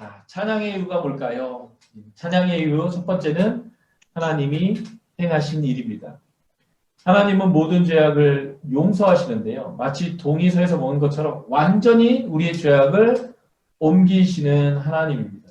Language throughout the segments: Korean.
자, 찬양의 이유가 뭘까요? 찬양의 이유 첫 번째는 하나님이 행하신 일입니다. 하나님은 모든 죄악을 용서하시는데요. 마치 동의서에서 보는 것처럼 완전히 우리의 죄악을 옮기시는 하나님입니다.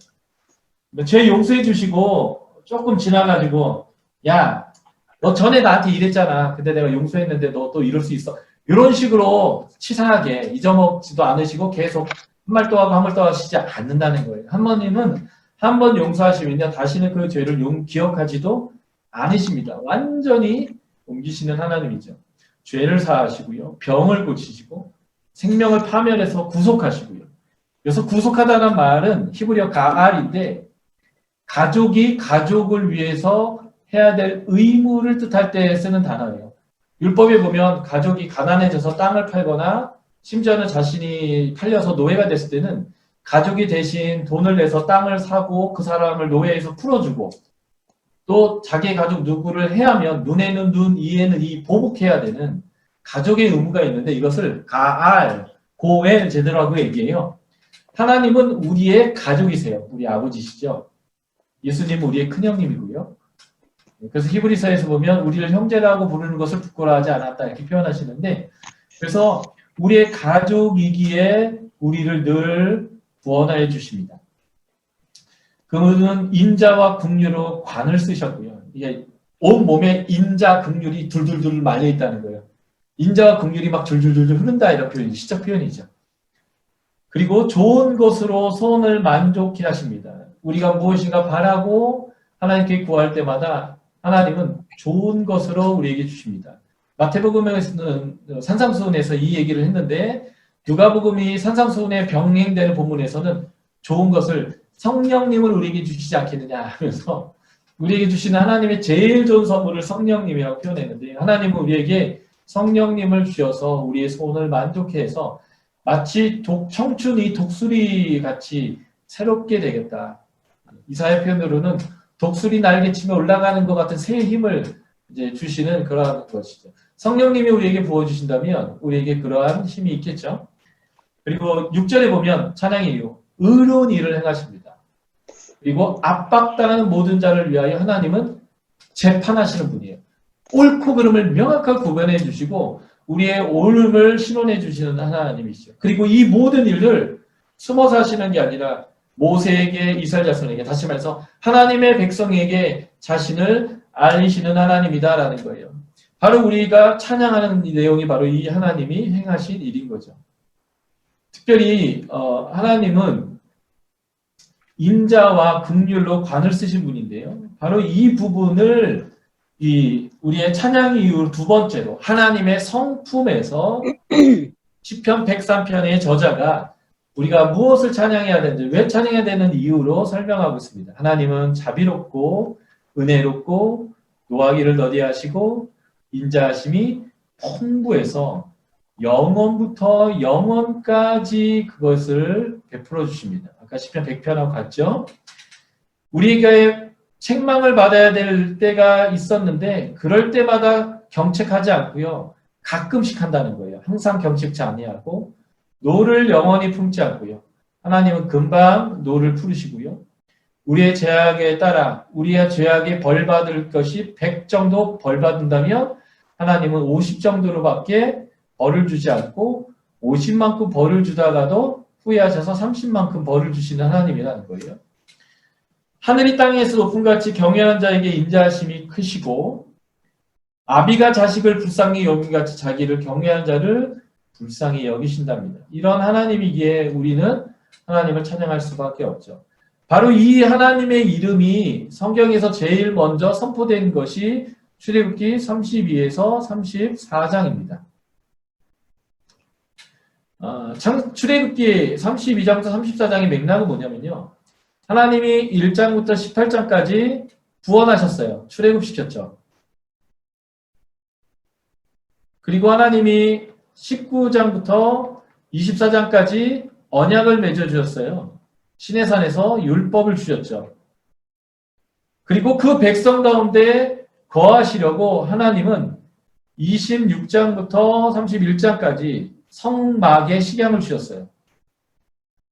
죄 용서해 주시고 조금 지나가지고 야, 너 전에 나한테 이랬잖아. 근데 내가 용서했는데 너 또 이럴 수 있어. 이런 식으로 치사하게 잊어먹지도 않으시고 계속 한 말 또 하고 한 말 또 하시지 않는다는 거예요. 하나님은 한 번 용서하시면요. 다시는 그 죄를 용, 기억하지도 않으십니다. 완전히 옮기시는 하나님이죠. 죄를 사하시고요. 병을 고치시고 생명을 파멸해서 구속하시고요. 그래서 구속하다는 말은 히브리어 가알인데 가족이 가족을 위해서 해야 될 의무를 뜻할 때 쓰는 단어예요. 율법에 보면 가족이 가난해져서 땅을 팔거나 심지어는 자신이 팔려서 노예가 됐을 때는 가족이 대신 돈을 내서 땅을 사고 그 사람을 노예에서 풀어주고 또 자기 가족 누구를 해하면 눈에는 눈, 이에는 이 보복해야 되는 가족의 의무가 있는데 이것을 가알, 고엘 제대로 하고 얘기해요. 하나님은 우리의 가족이세요. 우리 아버지시죠. 예수님은 우리의 큰형님이고요. 그래서 히브리서에서 보면 우리를 형제라고 부르는 것을 부끄러워하지 않았다 이렇게 표현하시는데 그래서 우리의 가족이기에 우리를 늘 구원하여 주십니다. 그분은 인자와 국류로 관을 쓰셨고요. 이게 온 몸에 인자, 국률이 둘둘둘 말려 있다는 거예요. 인자와 국률이 막 줄줄줄줄 흐른다 이런 표현이 시적 표현이죠. 그리고 좋은 것으로 손을 만족해 하십니다. 우리가 무엇인가 바라고 하나님께 구할 때마다 하나님은 좋은 것으로 우리에게 주십니다. 마태복음에서는 산상수훈에서 이 얘기를 했는데 누가복음이 산상수훈에 병행되는 본문에서는 좋은 것을 성령님을 우리에게 주시지 않겠느냐 하면서 우리에게 주시는 하나님의 제일 좋은 선물을 성령님이라고 표현했는데 하나님은 우리에게 성령님을 주셔서 우리의 소원을 만족해 해서 마치 독, 청춘이 독수리 같이 새롭게 되겠다. 이사의 표현으로는 독수리 날개치며 올라가는 것 같은 새 힘을 이제 주시는 그러한 것이죠. 성령님이 우리에게 부어주신다면 우리에게 그러한 힘이 있겠죠. 그리고 6절에 보면 찬양의 이유, 의로운 일을 행하십니다. 그리고 압박당하는 모든 자를 위하여 하나님은 재판하시는 분이에요. 옳고 그름을 명확하게 구분해 주시고 우리의 옳음을 신원해 주시는 하나님이시죠. 그리고 이 모든 일을 숨어서 하시는 게 아니라 모세에게 이스라엘 자손에게 다시 말해서 하나님의 백성에게 자신을 알리시는 하나님이다라는 거예요. 바로 우리가 찬양하는 이 내용이 바로 이 하나님이 행하신 일인 거죠. 특별히 어, 하나님은 인자와 긍휼로 관을 쓰신 분인데요. 바로 이 부분을 이 우리의 찬양 이후 두 번째로 하나님의 성품에서 시편 103편의 저자가 우리가 무엇을 찬양해야 되는지 왜 찬양해야 되는 이유로 설명하고 있습니다. 하나님은 자비롭고 은혜롭고 노하기를 더디하시고 인자하심이 풍부해서 영원부터 영원까지 그것을 베풀어 주십니다. 아까 시편 100편하고 같죠? 우리에게 책망을 받아야 될 때가 있었는데 그럴 때마다 경책하지 않고요. 가끔씩 한다는 거예요. 항상 경책치 아니하고 노를 영원히 품지 않고요. 하나님은 금방 노를 풀으시고요. 우리의 죄악에 따라 우리의 죄악에 벌 받을 것이 100 정도 벌 받는다면 하나님은 50 정도로밖에 벌을 주지 않고 50만큼 벌을 주다가도 후회하셔서 30만큼 벌을 주시는 하나님이라는 거예요. 하늘이 땅에서 높은 같이 경외하는 자에게 인자하심이 크시고 아비가 자식을 불쌍히 여긴 같이 자기를 경외하는 자를 불쌍히 여기신답니다. 이런 하나님이기에 우리는 하나님을 찬양할 수밖에 없죠. 바로 이 하나님의 이름이 성경에서 제일 먼저 선포된 것이 출애굽기 32에서 34장입니다. 어, 출애굽기 32장부터 34장의 맥락은 뭐냐면요. 하나님이 1장부터 18장까지 구원하셨어요. 출애굽시켰죠. 그리고 하나님이 19장부터 24장까지 언약을 맺어 주셨어요. 시내산에서 율법을 주셨죠. 그리고 그 백성 가운데 거하시려고 하나님은 26장부터 31장까지 성막의 식양을 주셨어요.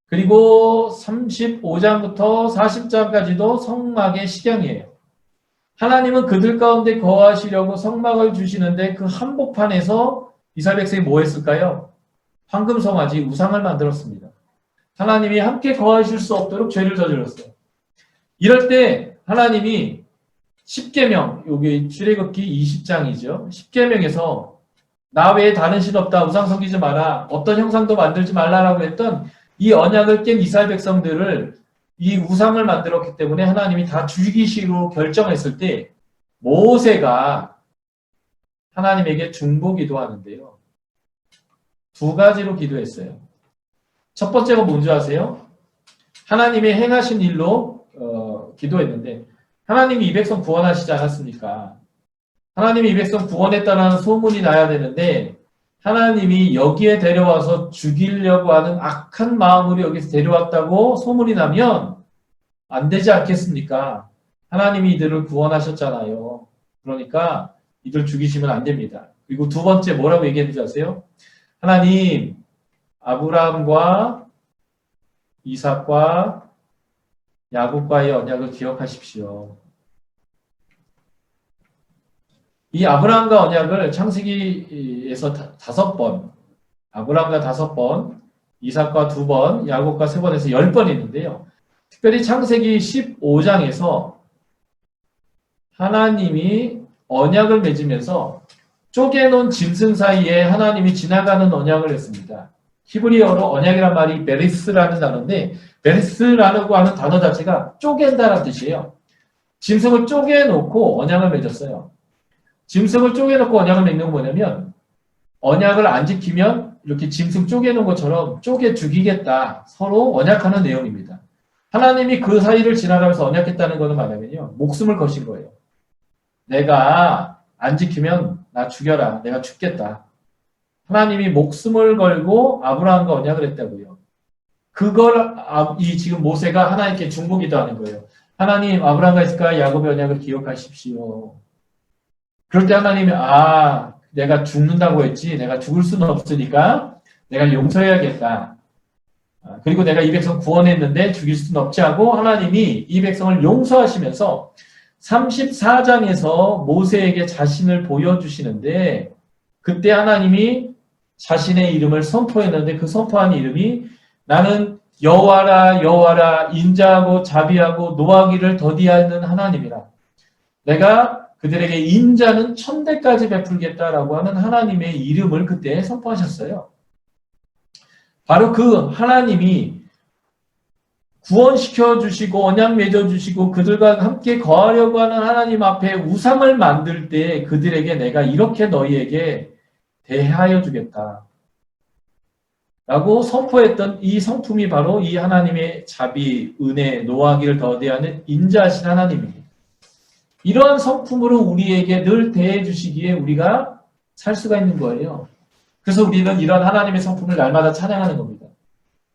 그리고 35장부터 40장까지도 성막의 시경이에요. 하나님은 그들 가운데 거하시려고 성막을 주시는데 그 한복판에서 이스라엘 백성이 뭐 했을까요? 황금 송아지 우상을 만들었습니다. 하나님이 함께 거하실 수 없도록 죄를 저질렀어요. 이럴 때 하나님이 10계명, 여기 출애굽기 20장이죠. 10계명에서 나 외에 다른 신 없다. 우상 섬기지 마라. 어떤 형상도 만들지 말라라고 했던 이 언약을 깬 이스라엘 백성들을 이 우상을 만들었기 때문에 하나님이 다 죽이시로 결정했을 때 모세가 하나님에게 중보 기도하는데요. 두 가지로 기도했어요. 첫 번째가 뭔지 아세요? 하나님의 행하신 일로 어, 기도했는데 하나님이 이 백성 구원하시지 않았습니까? 하나님이 이 백성 구원했다는 소문이 나야 되는데 하나님이 여기에 데려와서 죽이려고 하는 악한 마음으로 여기서 데려왔다고 소문이 나면 안 되지 않겠습니까? 하나님이 이들을 구원하셨잖아요. 그러니까 이들 죽이시면 안 됩니다. 그리고 두 번째 뭐라고 얘기했는지 아세요? 하나님 아브라함과 이삭과 야곱과의 언약을 기억하십시오. 이 아브라함과 언약을 창세기에서 다- 다섯 번, 아브라함과 다섯 번, 이삭과 두 번, 야곱과 세 번에서 열 번 있는데요. 특별히 창세기 15장에서 하나님이 언약을 맺으면서 쪼개놓은 짐승 사이에 하나님이 지나가는 언약을 했습니다. 히브리어로 언약이란 말이 베리스라는 단어인데 베리스라고 하는 단어 자체가 쪼갠다는 뜻이에요. 짐승을 쪼개놓고 언약을 맺었어요. 짐승을 쪼개놓고 언약을 맺는 건 뭐냐면 언약을 안 지키면 이렇게 짐승 쪼개놓은 것처럼 쪼개 죽이겠다. 서로 언약하는 내용입니다. 하나님이 그 사이를 지나가면서 언약했다는 것은 뭐냐면요. 목숨을 거신 거예요. 내가 안 지키면 나 죽여라. 내가 죽겠다. 하나님이 목숨을 걸고 아브라함과 언약을 했다고요. 그걸 아- 이 지금 모세가 하나님께 중보기도 하는 거예요. 하나님 아브라함과 이스카 야곱의 언약을 기억하십시오. 그럴 때 하나님이 아 내가 죽는다고 했지 내가 죽을 수는 없으니까 내가 용서해야겠다. 아, 그리고 내가 이 백성 구원했는데 죽일 수는 없지 하고 하나님이 이 백성을 용서하시면서 34장에서 모세에게 자신을 보여주시는데 그때 하나님이 자신의 이름을 선포했는데 그 선포한 이름이 나는 여호와라 여호와라 인자하고 자비하고 노하기를 더디하는 하나님이라. 내가 그들에게 인자는 천대까지 베풀겠다라고 하는 하나님의 이름을 그때 선포하셨어요. 바로 그 하나님이 구원시켜 주시고 언약 맺어 주시고 그들과 함께 거하려고 하는 하나님 앞에 우상을 만들 때 그들에게 내가 이렇게 너희에게 대하여 주겠다. 라고 선포했던 이 성품이 바로 이 하나님의 자비, 은혜, 노하기를 더디하는 인자하신 하나님입니다. 이러한 성품으로 우리에게 늘 대해 주시기에 우리가 살 수가 있는 거예요. 그래서 우리는 이런 하나님의 성품을 날마다 찬양하는 겁니다.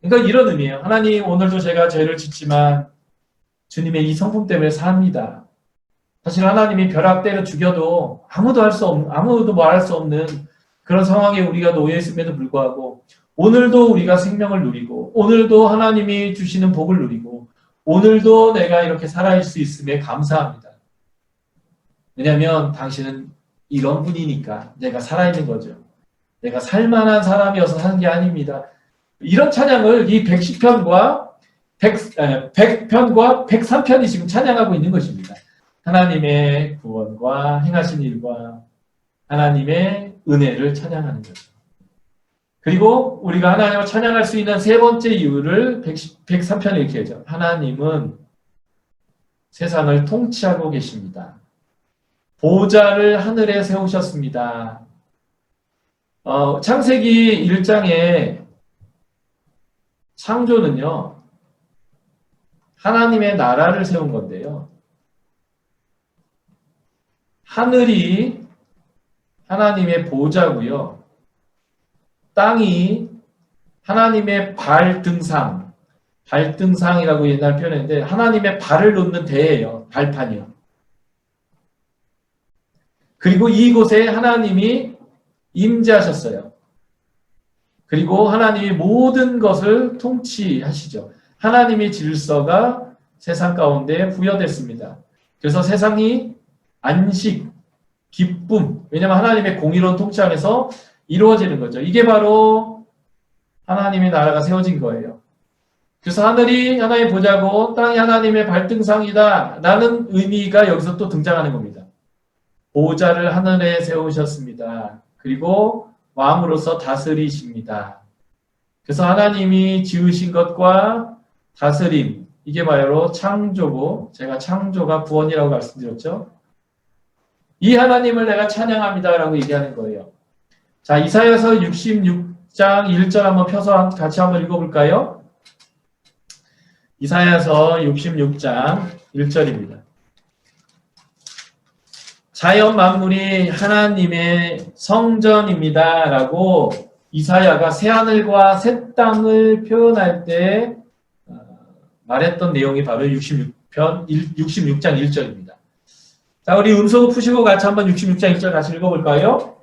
그러니까 이런 의미예요. 하나님 오늘도 제가 죄를 짓지만 주님의 이 성품 때문에 삽니다. 사실 하나님이 벼락 때려 죽여도 아무도 할 수 없는 아무도 말할 수 없는 그런 상황에 우리가 놓여 있음에도 불구하고 오늘도 우리가 생명을 누리고 오늘도 하나님이 주시는 복을 누리고 오늘도 내가 이렇게 살아갈 수 있음에 감사합니다. 왜냐하면 당신은 이런 분이니까 내가 살아있는 거죠. 내가 살만한 사람이어서 사는 게 아닙니다. 이런 찬양을 이 110편과 100, 100편과 103편이 지금 찬양하고 있는 것입니다. 하나님의 구원과 행하신 일과 하나님의 은혜를 찬양하는 거죠. 그리고 우리가 하나님을 찬양할 수 있는 세 번째 이유를 110, 103편에 이렇게 하죠. 하나님은 세상을 통치하고 계십니다. 보좌를 하늘에 세우셨습니다. 어, 창세기 1장에 창조는요, 하나님의 나라를 세운 건데요. 하늘이 하나님의 보좌고요. 땅이 하나님의 발등상, 발등상이라고 옛날 표현했는데 하나님의 발을 놓는 대예요. 발판이요. 그리고 이곳에 하나님이 임재하셨어요. 그리고 하나님이 모든 것을 통치하시죠. 하나님의 질서가 세상 가운데 부여됐습니다. 그래서 세상이 안식, 기쁨, 왜냐하면 하나님의 공의로운 통치 안에서 이루어지는 거죠. 이게 바로 하나님의 나라가 세워진 거예요. 그래서 하늘이 하나님 보자고 땅이 하나님의 발등상이다. 라는 의미가 여기서 또 등장하는 겁니다. 보좌를 하늘에 세우셨습니다. 그리고 마음으로서 다스리십니다. 그래서 하나님이 지으신 것과 다스림, 이게 바로 창조고, 제가 창조가 구원이라고 말씀드렸죠. 이 하나님을 내가 찬양합니다. 라고 얘기하는 거예요. 자, 이사야서 66장 1절 한번 펴서 같이 한번 읽어볼까요? 이사야서 66장 1절입니다. 자연 만물이 하나님의 성전입니다. 라고 이사야가 새하늘과 새 땅을 표현할 때 어, 말했던 내용이 바로 66편, 66장 1절입니다. 자, 우리 음소 푸시고 같이 한번 66장 1절 같이 읽어볼까요?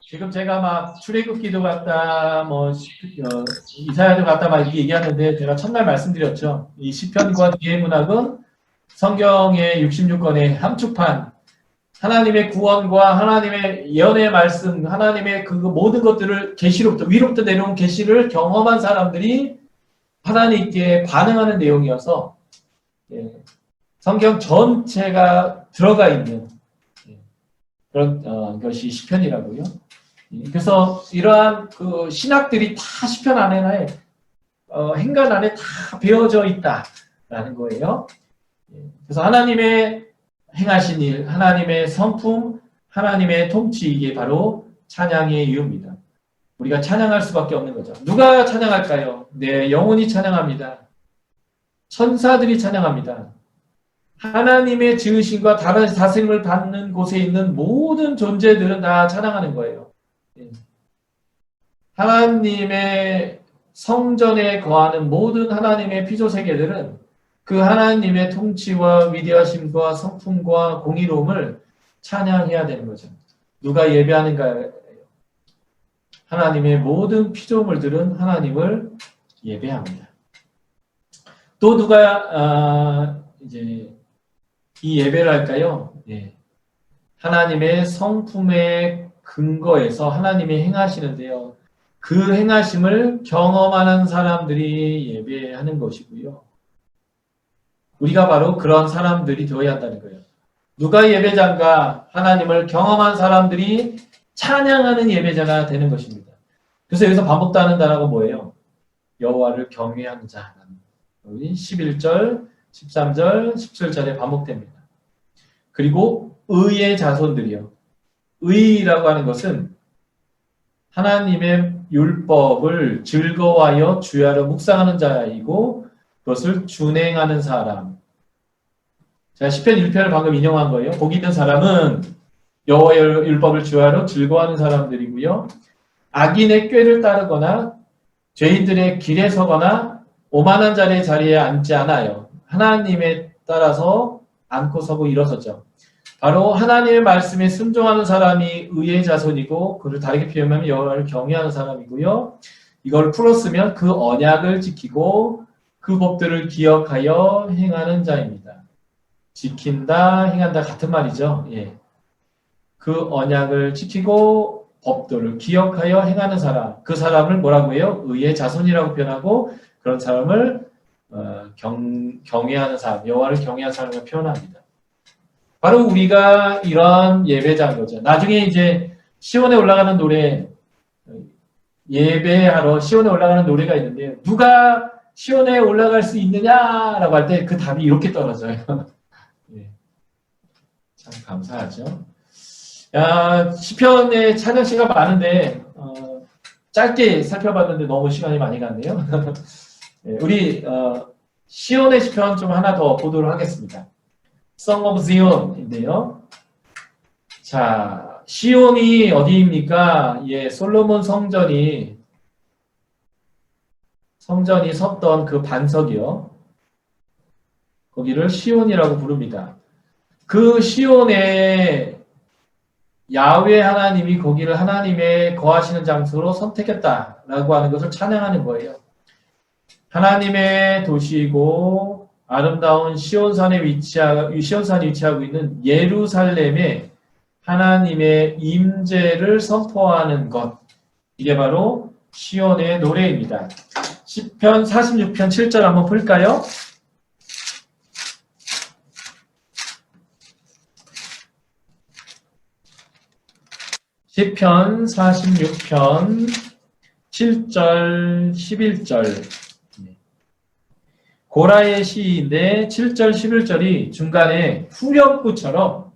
지금 제가 막 출애굽기도 갔다, 뭐 시- 어, 이사야도 갔다 막 얘기하는데 제가 첫날 말씀드렸죠. 이 시편과 뒤의 문학은 성경의 66권의 함축판 하나님의 구원과 하나님의 예언의 말씀, 하나님의 그 모든 것들을 계시로부터 위로부터 내려온 계시를 경험한 사람들이 하나님께 반응하는 내용이어서 예, 성경 전체가 들어가 있는 예, 그런 어, 것이 시편이라고요. 예, 그래서 이러한 그 신학들이 다 시편 안에 어, 행간 안에 다 배어져 있다라는 거예요. 예, 그래서 하나님의 행하신 일, 하나님의 성품, 하나님의 통치 이게 바로 찬양의 이유입니다. 우리가 찬양할 수밖에 없는 거죠. 누가 찬양할까요? 네, 영혼이 찬양합니다. 천사들이 찬양합니다. 하나님의 지으심과 다른 다스림을 받는 곳에 있는 모든 존재들은 다 찬양하는 거예요. 예. 하나님의 성전에 거하는 모든 하나님의 피조 세계들은 그 하나님의 통치와 위대하심과 성품과 공의로움을 찬양해야 되는 거죠. 누가 예배하는가요? 하나님의 모든 피조물들은 하나님을 예배합니다. 또 누가 아, 이제 이 예배를 할까요? 예. 하나님의 성품의 근거에서 하나님이 행하시는데요. 그 행하심을 경험하는 사람들이 예배하는 것이고요. 우리가 바로 그런 사람들이 되어야 한다는 거예요. 누가 예배자인가? 하나님을 경험한 사람들이 찬양하는 예배자가 되는 것입니다. 그래서 여기서 반복하는 단어가 뭐예요? 여호와를 경외하는 자. 여기 11절, 13절, 17절에 반복됩니다. 그리고 의의 자손들이요. 의라고 하는 것은 하나님의 율법을 즐거워하여 주야로 묵상하는 자이고 그것을 준행하는 사람. 자, 10편 1편을 방금 인용한 거예요. 복 있는 사람은 여호와의 율법을 주야로 즐거워하는 사람들이고요. 악인의 꾀를 따르거나 죄인들의 길에 서거나 오만한 자리의 자리에 앉지 않아요. 하나님에 따라서 앉고 서고 일어서죠. 바로 하나님의 말씀에 순종하는 사람이 의의 자손이고 그를 다르게 표현하면 여호와를 경외하는 사람이고요. 이걸 풀었으면 그 언약을 지키고 그 법들을 기억하여 행하는 자입니다. 지킨다, 행한다 같은 말이죠. 예. 그 언약을 지키고 법도를 기억하여 행하는 사람, 그 사람을 뭐라고 해요? 의의 자손이라고 표현하고 그런 사람을 어, 경, 경외하는 사람, 여호와를 경외하는 사람을 표현합니다. 바로 우리가 이런 예배자인 거죠. 나중에 이제 시온에 올라가는 노래 예배하러 시온에 올라가는 노래가 있는데 누가 시온에 올라갈 수 있느냐라고 할 때 그 답이 이렇게 떨어져요. 예. 참 감사하죠. 야, 시편의 찬양 시가 많은데 어, 짧게 살펴봤는데 너무 시간이 많이 갔네요. 예, 우리 어, 시온의 시편 좀 하나 더 보도록 하겠습니다. Song of Zion인데요. 자, 시온이 어디입니까? 예, 솔로몬 성전이 성전이 섰던 그 반석이요. 거기를 시온이라고 부릅니다. 그 시온에 야외 하나님이 거기를 하나님의 거하시는 장소로 선택했다라고 하는 것을 찬양하는 거예요. 하나님의 도시이고 아름다운 시온산에 위치하 시온산에 위치하고 있는 예루살렘에 하나님의 임재를 선포하는 것 이게 바로 시온의 노래입니다. 시편 46편 7절 한번 볼까요? 시편 46편 7절 11절 고라의 시인데 7절 11절이 중간에 후렴구처럼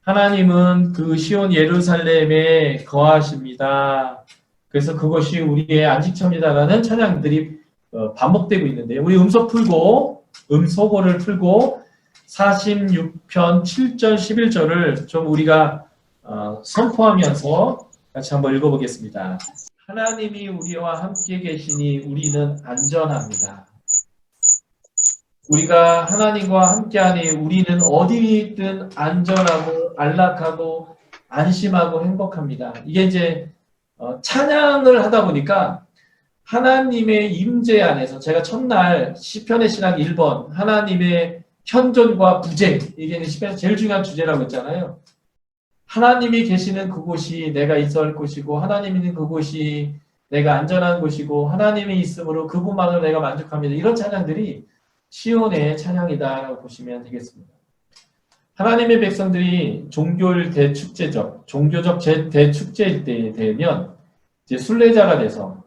하나님은 그 시온 예루살렘에 거하십니다. 그래서 그것이 우리의 안식처입니다라는 찬양들이 어, 반복되고 있는데요. 우리 음소 풀고 음소거를 풀고 46편 7절 11절을 좀 우리가 어, 선포하면서 같이 한번 읽어보겠습니다. 하나님이 우리와 함께 계시니 우리는 안전합니다. 우리가 하나님과 함께하니 우리는 어디든 안전하고 안락하고 안심하고 행복합니다. 이게 이제 어, 찬양을 하다 보니까 하나님의 임재 안에서 제가 첫날 시편의 신학 1번 하나님의 현존과 부재 이게 시편에서 제일 중요한 주제라고 했잖아요. 하나님이 계시는 그곳이 내가 있어야 할 곳이고 하나님 있는 그곳이 내가 안전한 곳이고 하나님이 있으므로 그분만으로 내가 만족합니다. 이런 찬양들이 시온의 찬양이다라고 보시면 되겠습니다. 하나님의 백성들이 종교일 대축제적, 종교적 제- 대축제일 때 되면 이제 순례자가 돼서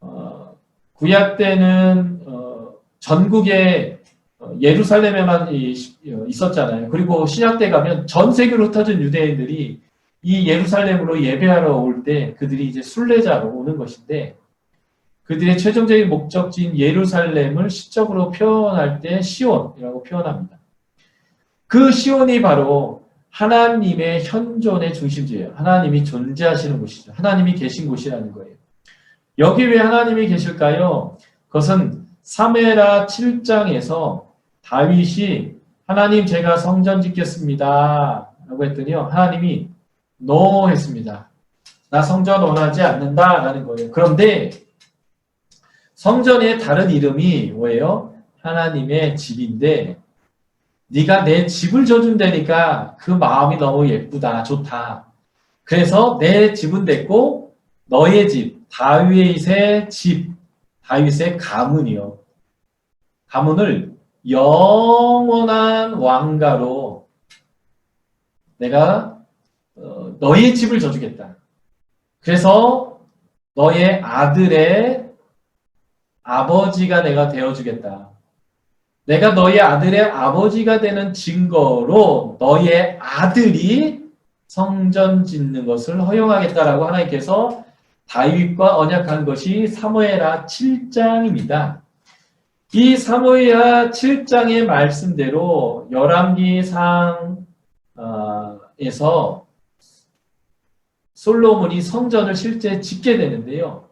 어, 구약 때는 어, 전국에 어, 예루살렘에만 이- 어, 있었잖아요. 그리고 신약 때 가면 전 세계로 흩어진 유대인들이 이 예루살렘으로 예배하러 올 때 그들이 이제 순례자로 오는 것인데 그들의 최종적인 목적지인 예루살렘을 시적으로 표현할 때 시온이라고 표현합니다. 그 시온이 바로 하나님의 현존의 중심지예요. 하나님이 존재하시는 곳이죠. 하나님이 계신 곳이라는 거예요. 여기 왜 하나님이 계실까요? 그것은 사무엘하 7장에서 다윗이 하나님 제가 성전 짓겠습니다. 라고 했더니요. 하나님이 no 했습니다. 나 성전 원하지 않는다. 라는 거예요. 그런데 성전의 다른 이름이 뭐예요? 하나님의 집인데 네가 내 집을 져준다니까 그 마음이 너무 예쁘다, 좋다. 그래서 내 집은 됐고 너의 집, 다윗의 집, 다윗의 가문이요. 가문을 영원한 왕가로 내가 어, 너의 집을 져주겠다. 그래서 너의 아들의 아버지가 내가 되어주겠다. 내가 너희 아들의 아버지가 되는 증거로 너의 아들이 성전 짓는 것을 허용하겠다라고 하나님께서 다윗과 언약한 것이 사무엘하 7장입니다. 이 사무엘하 7장의 말씀대로 열왕기상에서 솔로몬이 성전을 실제 짓게 되는데요.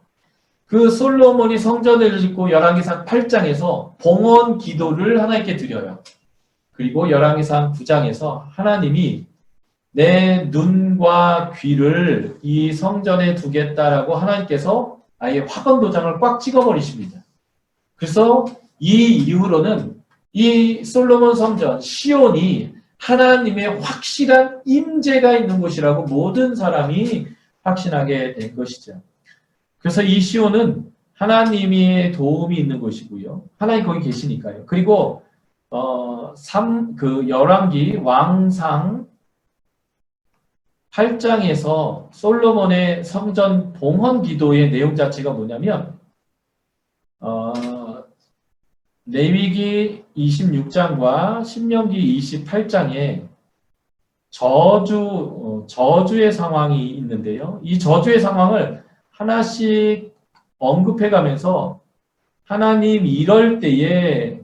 그 솔로몬이 성전을 짓고 열왕기상 8장에서 봉헌 기도를 하나님께 드려요. 그리고 열왕기상 9장에서 하나님이 내 눈과 귀를 이 성전에 두겠다라고 하나님께서 아예 화번 도장을 꽉 찍어버리십니다. 그래서 이 이후로는 이 솔로몬 성전 시온이 하나님의 확실한 임재가 있는 곳이라고 모든 사람이 확신하게 된 것이죠. 그래서 이 시온은 하나님의 도움이 있는 곳이고요. 하나님 거기 계시니까요. 그리고 어, 3, 그 열왕기 왕상 8장에서 솔로몬의 성전 봉헌 기도의 내용 자체가 뭐냐면 어, 레위기 26장과 신명기 28장에 저주 어, 저주의 상황이 있는데요. 이 저주의 상황을 하나씩 언급해 가면서 하나님 이럴 때에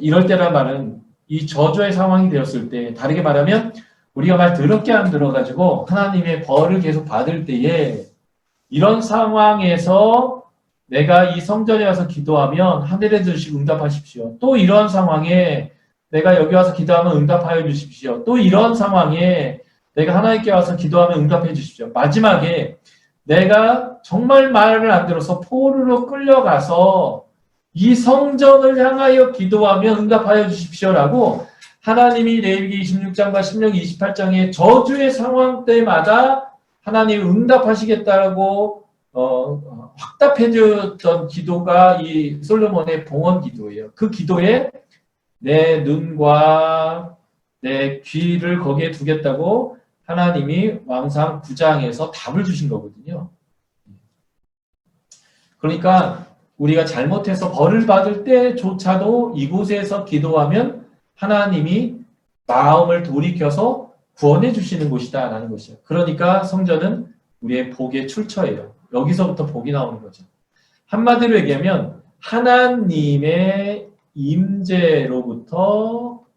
이럴 때란 말은 이 저주의 상황이 되었을 때 다르게 말하면 우리가 말 더럽게 안 들어가지고 하나님의 벌을 계속 받을 때에 이런 상황에서 내가 이 성전에 와서 기도하면 하늘에 주시 응답하십시오. 또 이런 상황에 내가 여기 와서 기도하면 응답하여 주십시오. 또 이런 상황에 내가 하나님께 와서 기도하면 응답해 주십시오. 마지막에 내가 정말 말을 안 들어서 포로로 끌려가서 이 성전을 향하여 기도하면 응답하여 주십시오라고 하나님이 레위기 26장과 신명기 28장의 저주의 상황 때마다 하나님 응답하시겠다라고 어, 어, 확답해 줬던 기도가 이 솔로몬의 봉헌 기도예요. 그 기도에 내 눈과 내 귀를 거기에 두겠다고 하나님이 왕상 9장에서 답을 주신 거거든요. 그러니까 우리가 잘못해서 벌을 받을 때조차도 이곳에서 기도하면 하나님이 마음을 돌이켜서 구원해 주시는 곳이다라는 것이에요. 그러니까 성전은 우리의 복의 출처예요. 여기서부터 복이 나오는 거죠. 한마디로 얘기하면 하나님의 임재로부터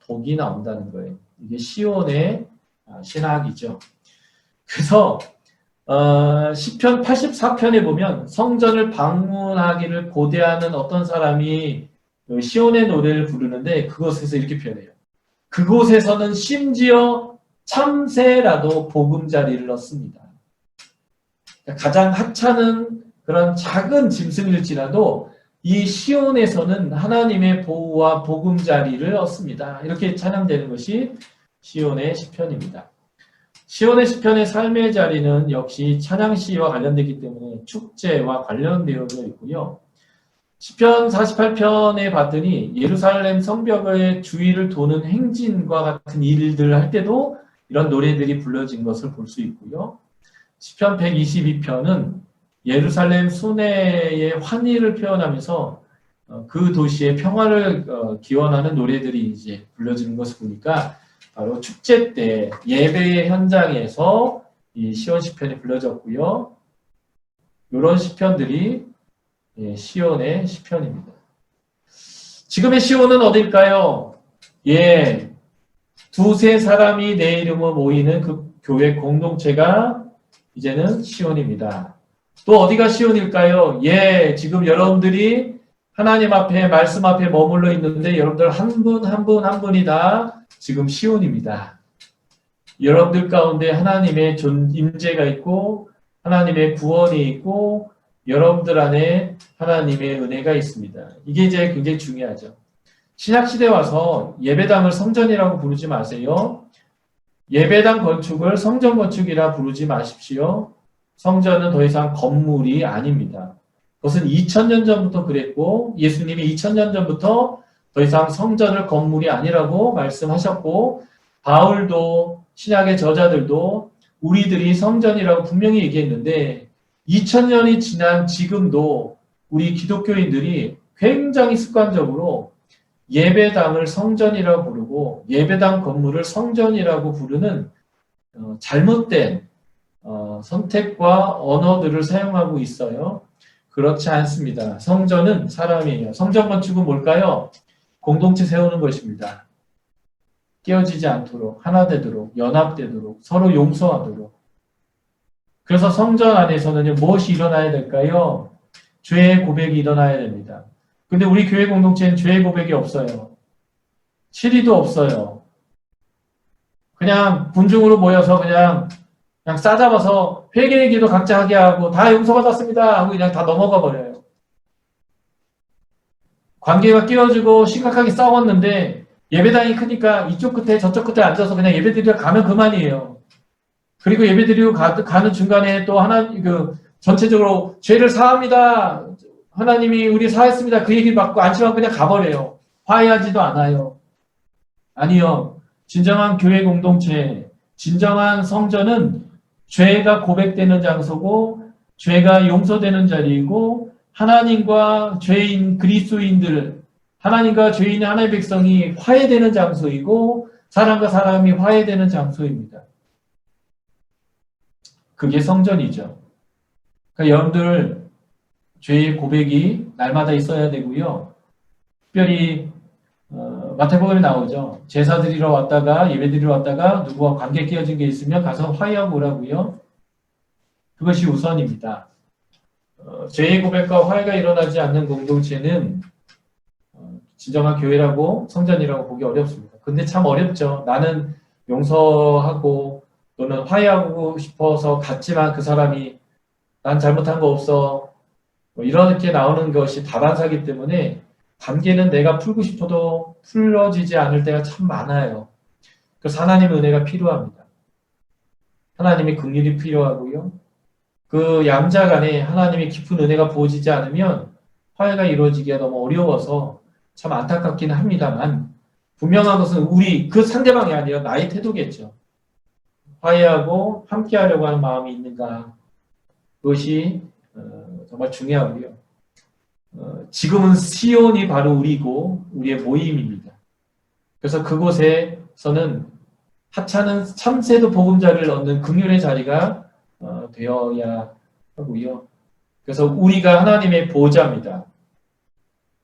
복이 나온다는 거예요. 이게 시온의 아, 신학이죠. 그래서 어, 시편 84편에 보면 성전을 방문하기를 고대하는 어떤 사람이 그 시온의 노래를 부르는데 그것에서 이렇게 표현해요. 그곳에서는 심지어 참새라도 보금자리를 넣습니다. 그러니까 가장 하찮은 그런 작은 짐승일지라도 이 시온에서는 하나님의 보호와 보금자리를 얻습니다. 이렇게 찬양되는 것이 시온의 시편입니다. 시온의 시편의 삶의 자리는 역시 찬양 시와 관련되기 때문에 축제와 관련되어 있고요. 시편 48편에 봤더니 예루살렘 성벽의 주위를 도는 행진과 같은 일들 할 때도 이런 노래들이 불러진 것을 볼 수 있고요. 시편 122편은 예루살렘 순회의 환희를 표현하면서 어, 그 도시의 평화를 어, 기원하는 노래들이 이제 불려지는 것을 보니까 바로 축제 때 예배의 현장에서 이 시온 시편이 불려졌고요. 이런 시편들이 예, 시온의 시편입니다. 지금의 시온은 어딜까요? 예, 두세 사람이 내 이름으로 모이는 그 교회 공동체가 이제는 시온입니다. 또 어디가 시온일까요? 예, 지금 여러분들이 하나님 앞에 말씀 앞에 머물러 있는데 여러분들 한 분 한 분한 분이 다 지금 시온입니다. 여러분들 가운데 하나님의 존 임재가 있고 하나님의 구원이 있고 여러분들 안에 하나님의 은혜가 있습니다. 이게 이제 굉장히 중요하죠. 신약 시대 와서 예배당을 성전이라고 부르지 마세요. 예배당 건축을 성전 건축이라 부르지 마십시오. 성전은 더 이상 건물이 아닙니다. 그것은 2000년 전부터 그랬고 예수님이 2000년 전부터 더 이상 성전을 건물이 아니라고 말씀하셨고 바울도 신약의 저자들도 우리들이 성전이라고 분명히 얘기했는데 2000년이 지난 지금도 우리 기독교인들이 굉장히 습관적으로 예배당을 성전이라고 부르고 예배당 건물을 성전이라고 부르는 어, 잘못된 어, 선택과 언어들을 사용하고 있어요. 그렇지 않습니다. 성전은 사람이에요. 성전 건축은 뭘까요? 공동체 세우는 것입니다. 깨어지지 않도록, 하나 되도록, 연합되도록, 서로 용서하도록. 그래서 성전 안에서는 무엇이 일어나야 될까요? 죄의 고백이 일어나야 됩니다. 근데 우리 교회 공동체는 죄의 고백이 없어요. 시리도 없어요. 그냥 군중으로 모여서 그냥 그냥 싸잡아서 회개의 기도 각자 하게 하고 다 용서받았습니다 하고 그냥 다 넘어가 버려요. 관계가 끼어지고 심각하게 싸웠는데 예배당이 크니까 이쪽 끝에 저쪽 끝에 앉아서 그냥 예배 드리러 가면 그만이에요. 그리고 예배 드리고 가, 는 중간에 또 하나 그 전체적으로 죄를 사합니다. 하나님이 우리 사했습니다. 그 얘기 받고 안심하고 그냥 가버려요. 화해하지도 않아요. 아니요. 진정한 교회 공동체, 진정한 성전은 죄가 고백되는 장소고 죄가 용서되는 자리이고 하나님과 죄인 그리스도인들 하나님과 죄인의 하나님의 백성이 화해되는 장소이고 사람과 사람이 화해되는 장소입니다. 그게 성전이죠. 그러니까 여러분들 죄의 고백이 날마다 있어야 되고요. 특별히 어, 마태복음에 나오죠. 제사 드리러 왔다가 예배 드리러 왔다가 누구와 관계 깨어진 게 있으면 가서 화해하고 오라고요. 그것이 우선입니다. 어, 죄의 고백과 화해가 일어나지 않는 공동체는 어, 진정한 교회라고 성전이라고 보기 어렵습니다. 근데 참 어렵죠. 나는 용서하고 또는 화해하고 싶어서 갔지만 그 사람이 난 잘못한 거 없어 뭐 이렇게 나오는 것이 다반사기 때문에 관계는 내가 풀고 싶어도 풀어지지 않을 때가 참 많아요. 그래서 하나님 은혜가 필요합니다. 하나님의 긍휼이 필요하고요. 그 양자 간에 하나님의 깊은 은혜가 부어지지 않으면 화해가 이루어지기가 너무 어려워서 참 안타깝긴 합니다만 분명한 것은 우리 그 상대방이 아니라 나의 태도겠죠. 화해하고 함께하려고 하는 마음이 있는가 그것이 어, 정말 중요하고요. 어, 지금은 시온이 바로 우리고 우리의 모임입니다. 그래서 그곳에서는 하찮은 참새도 보금자리를 얻는 긍휼의 자리가 어, 되어야 하고요. 그래서 우리가 하나님의 보좌입니다.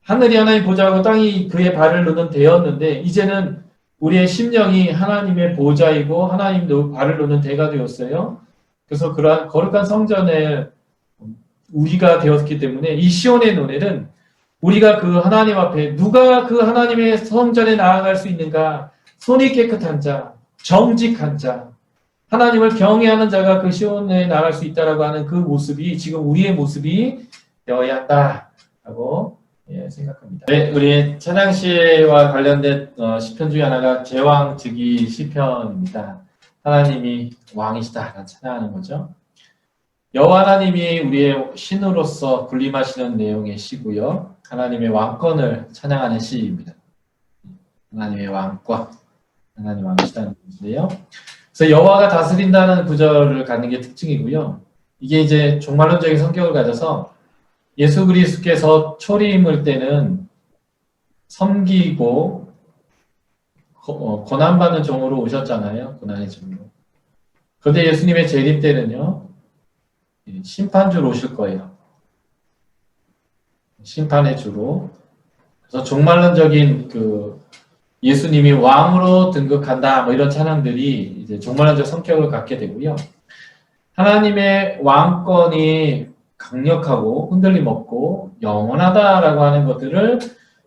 하늘이 하나님 보좌하고 땅이 그의 발을 놓는 대였는데 이제는 우리의 심령이 하나님의 보좌이고 하나님도 발을 놓는 대가 되었어요. 그래서 그러한 거룩한 성전에 우리가 되었기 때문에 이 시온의 노래는 우리가 그 하나님 앞에 누가 그 하나님의 성전에 나아갈 수 있는가? 손이 깨끗한 자, 정직한 자, 하나님을 경외하는 자가 그 시온에 나갈 수 있다라고 하는 그 모습이 지금 우리의 모습이 되어야 한다라고 예, 생각합니다. 네, 우리 찬양 시와 관련된 어, 시편 중에 하나가 제왕 즉위 시편입니다. 하나님이 왕이시다라는 찬양하는 거죠. 여호와 하나님이 우리의 신으로서 군림하시는 내용의 시고요. 하나님의 왕권을 찬양하는 시입니다. 하나님의 왕권, 하나님 왕이시다는 것인데요. 그래서 여호와가 다스린다는 구절을 갖는 게 특징이고요. 이게 이제 종말론적인 성격을 가져서 예수 그리스도께서 초림을 때는 섬기고 어, 고난받는 종으로 오셨잖아요. 고난의 종으로. 그런데 예수님의 재림 때는요. 심판주로 오실 거예요. 심판의 주로. 그래서 종말론적인 그 예수님이 왕으로 등극한다 뭐 이런 찬양들이 이제 종말론적 성격을 갖게 되고요. 하나님의 왕권이 강력하고 흔들림 없고 영원하다라고 하는 것들을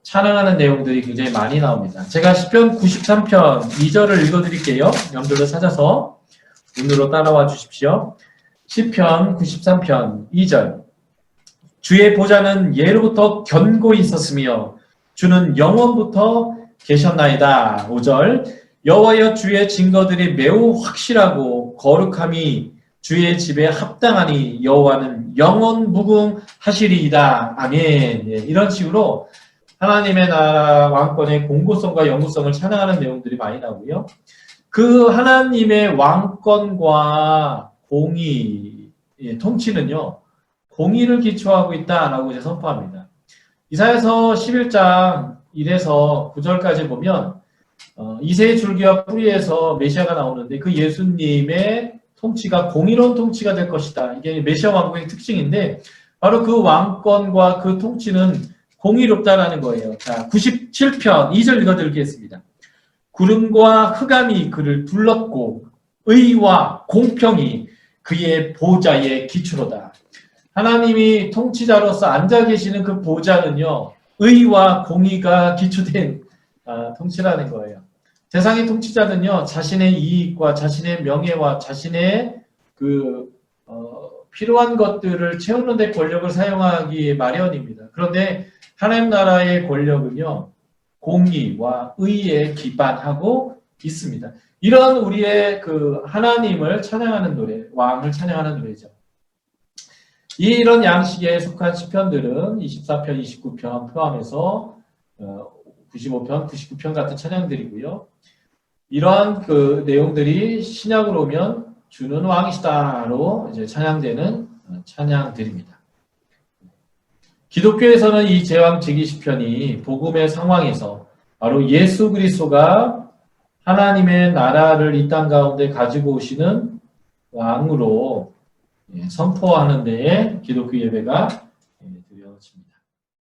찬양하는 내용들이 굉장히 많이 나옵니다. 제가 시편 93편 2절을 읽어드릴게요. 여러분들도 찾아서 눈으로 따라와 주십시오. 시편 93편 2절 주의 보좌는 예로부터 견고히 있었으며 주는 영원부터 계셨나이다. 5절 여호와여 주의 증거들이 매우 확실하고 거룩함이 주의 집에 합당하니 여호와는 영원 무궁하시리이다. 아멘. 예, 이런 식으로 하나님의 나라 왕권의 공고성과 영구성을 찬양하는 내용들이 많이 나오고요. 그 하나님의 왕권과 공의, 예, 통치는요, 공의를 기초하고 있다라고 이제 선포합니다. 이사에서 11장 1에서 9절까지 보면, 어, 이세의 줄기와 뿌리에서 메시아가 나오는데 그 예수님의 통치가 공의로운 통치가 될 것이다. 이게 메시아 왕국의 특징인데, 바로 그 왕권과 그 통치는 공의롭다라는 거예요. 자, 97편 2절 읽어드리겠습니다. 구름과 흑암이 그를 둘렀고 의와 공평이 그의 보좌의 기초로다. 하나님이 통치자로서 앉아 계시는 그 보좌는요, 의와 공의가 기초된 아, 통치라는 거예요. 세상의 통치자는요, 자신의 이익과 자신의 명예와 자신의 그 어, 필요한 것들을 채우는 데 권력을 사용하기 마련입니다. 그런데 하나님 나라의 권력은요, 공의와 의에 기반하고 있습니다. 이런 우리의 그 하나님을 찬양하는 노래, 왕을 찬양하는 노래죠. 이런 양식에 속한 시편들은 24편, 29편 포함해서 95편, 99편 같은 찬양들이고요. 이러한 그 내용들이 신약으로 오면 주는 왕이시다로 이제 찬양되는 찬양들입니다. 기독교에서는 이 제왕 제기 시편이 복음의 상황에서 바로 예수 그리스도가 하나님의 나라를 이 땅 가운데 가지고 오시는 왕으로 선포하는 데에 기독교 예배가.